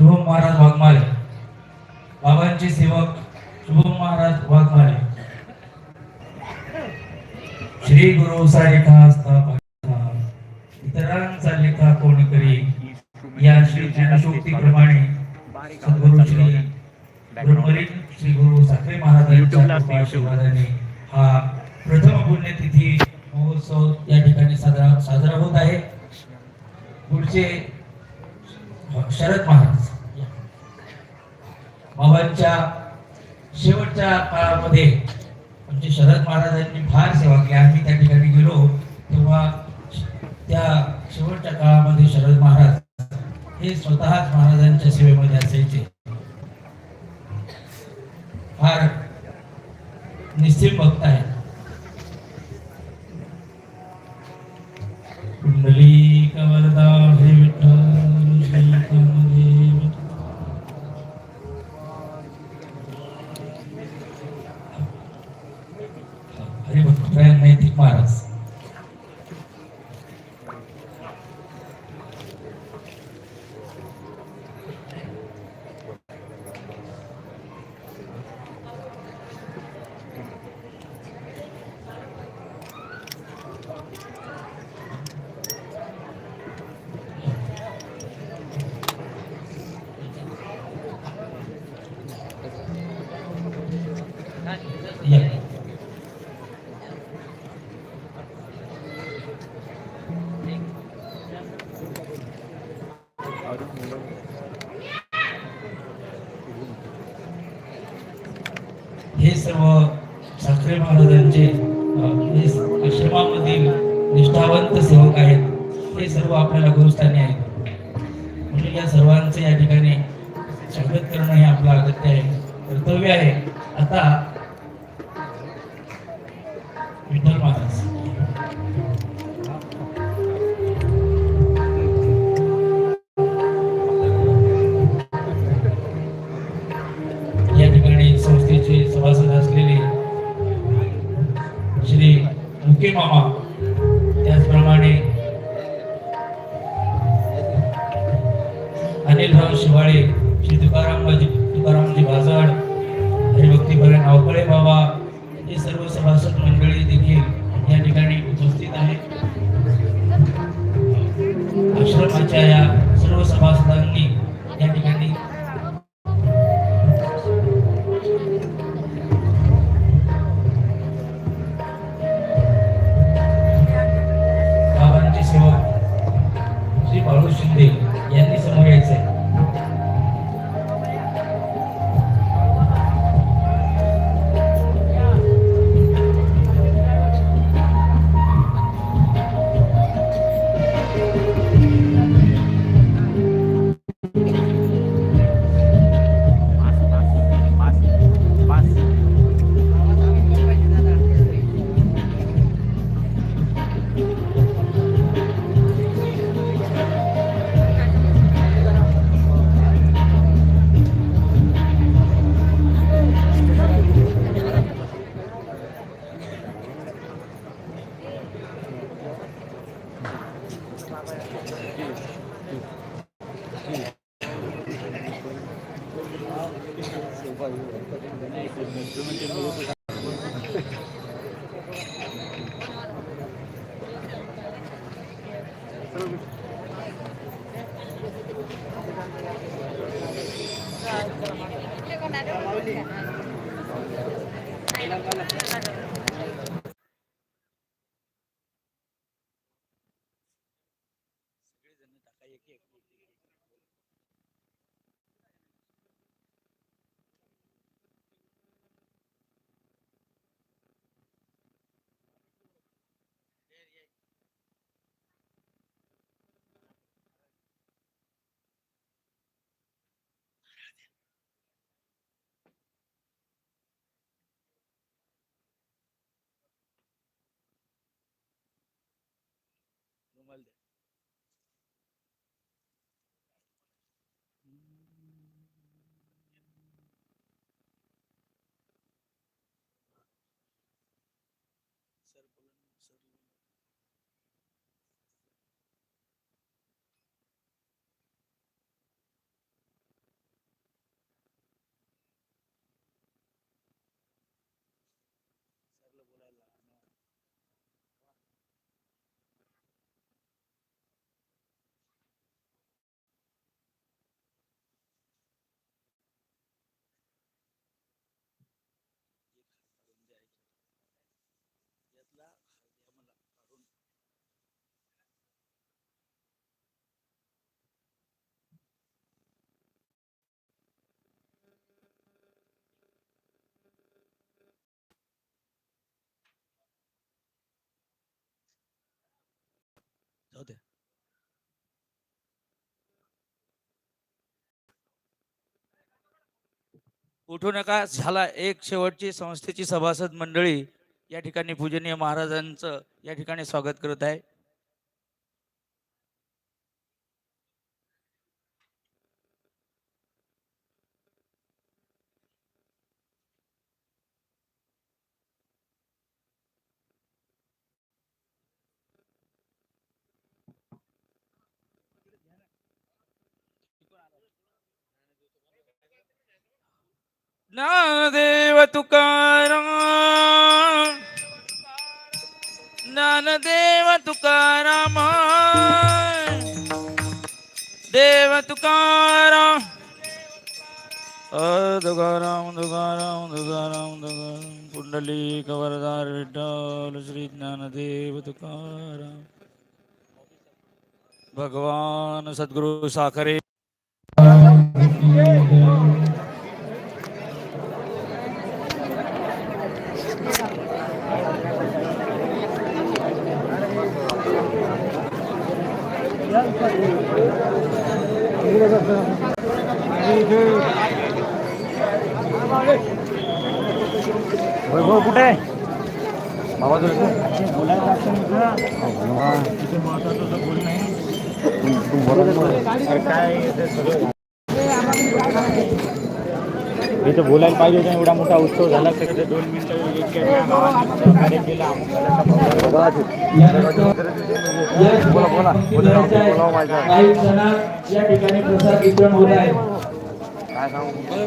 शुभम महाराज वाघमारे. बाबांचे सेवक शुभम महाराज वाघमारे. श्री गुरु सारिका इतरांचा लेखा कोण करी? या श्री ज्ञानशोक्ती प्रमाणे सद्गुरु श्री ब्रह्मरी श्री गुरु साखरे महाराजांच्या आशीर्वादाने हा प्रथम पुण्यतिथी महोत्सव या ठिकाणी साजरा साजरा होत आहे. पुढचे शरद महाराज. बाबांच्या शेवटच्या काळामध्ये आमचे शरद महाराजांनी फार सेवा केली. आम्ही त्या ठिकाणी गेलो तेव्हा त्या शेवटच्या काळामध्ये शरद महाराज हे स्वतःच महाराजांच्या सेवेमध्ये असायचे. फार निश्चित भक्त आहे André Neto Maras. सर्व साखरे महाराजांचे आश्रमामधील निष्ठावंत सेवक आहेत. हे सर्व आपल्याला गुरुस्थानी आहेत. म्हणजे या सर्वांचे या ठिकाणी स्वागत करणं हे आपलं अगत्य आहे. कर्तव्य आहे. आता Gracias. cake. जाऊ दे. उठू नका झाला एक शेवटची संस्थेची सभासद मंडळी या ठिकाणी पूजनीय महाराजांचं या ठिकाणी स्वागत करत आहे ज्ञानदेव तुकाराम. ज्ञानदेव तुकाराम. देव तुकाराम. अ, तुकाराम तुकाराम तुकाराम तुकाराम. कुंडली कवरदार विठ्ठल श्री ज्ञानदेव तुकाराम. भगवान सद्गुरु साखरे वैभव कुठे आहे? बाबा इथं? बोलायला पाहिजे होतं एवढा मोठा उत्सव झाला तर दोन मिनिटं बोला बोला बोला काही क्षणात या ठिकाणी प्रसाद वितरण होत आहे. काय सांगू? बोला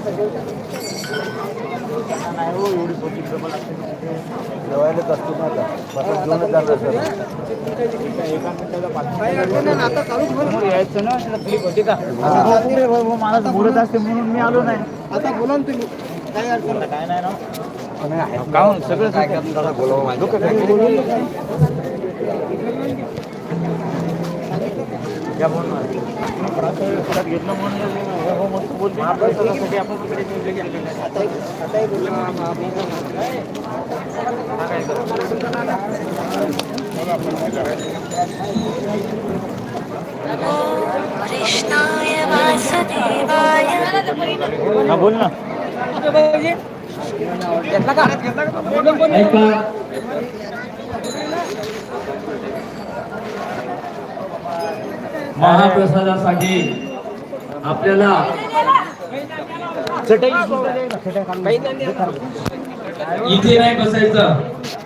नाही जेवायलाच असतो ना आता बसात घेऊनच जाणार सर यायचं ना क्लिप का आता बोलत असते म्हणून मी आलो नाही आता बोला ना तुम्ही काय अडचण नाही. काय नाही ना काहून सगळं काय म्हणून हा हा बोल ना. ऐका. महाप्रसादासाठी आपल्याला इथे नाही बसायचं.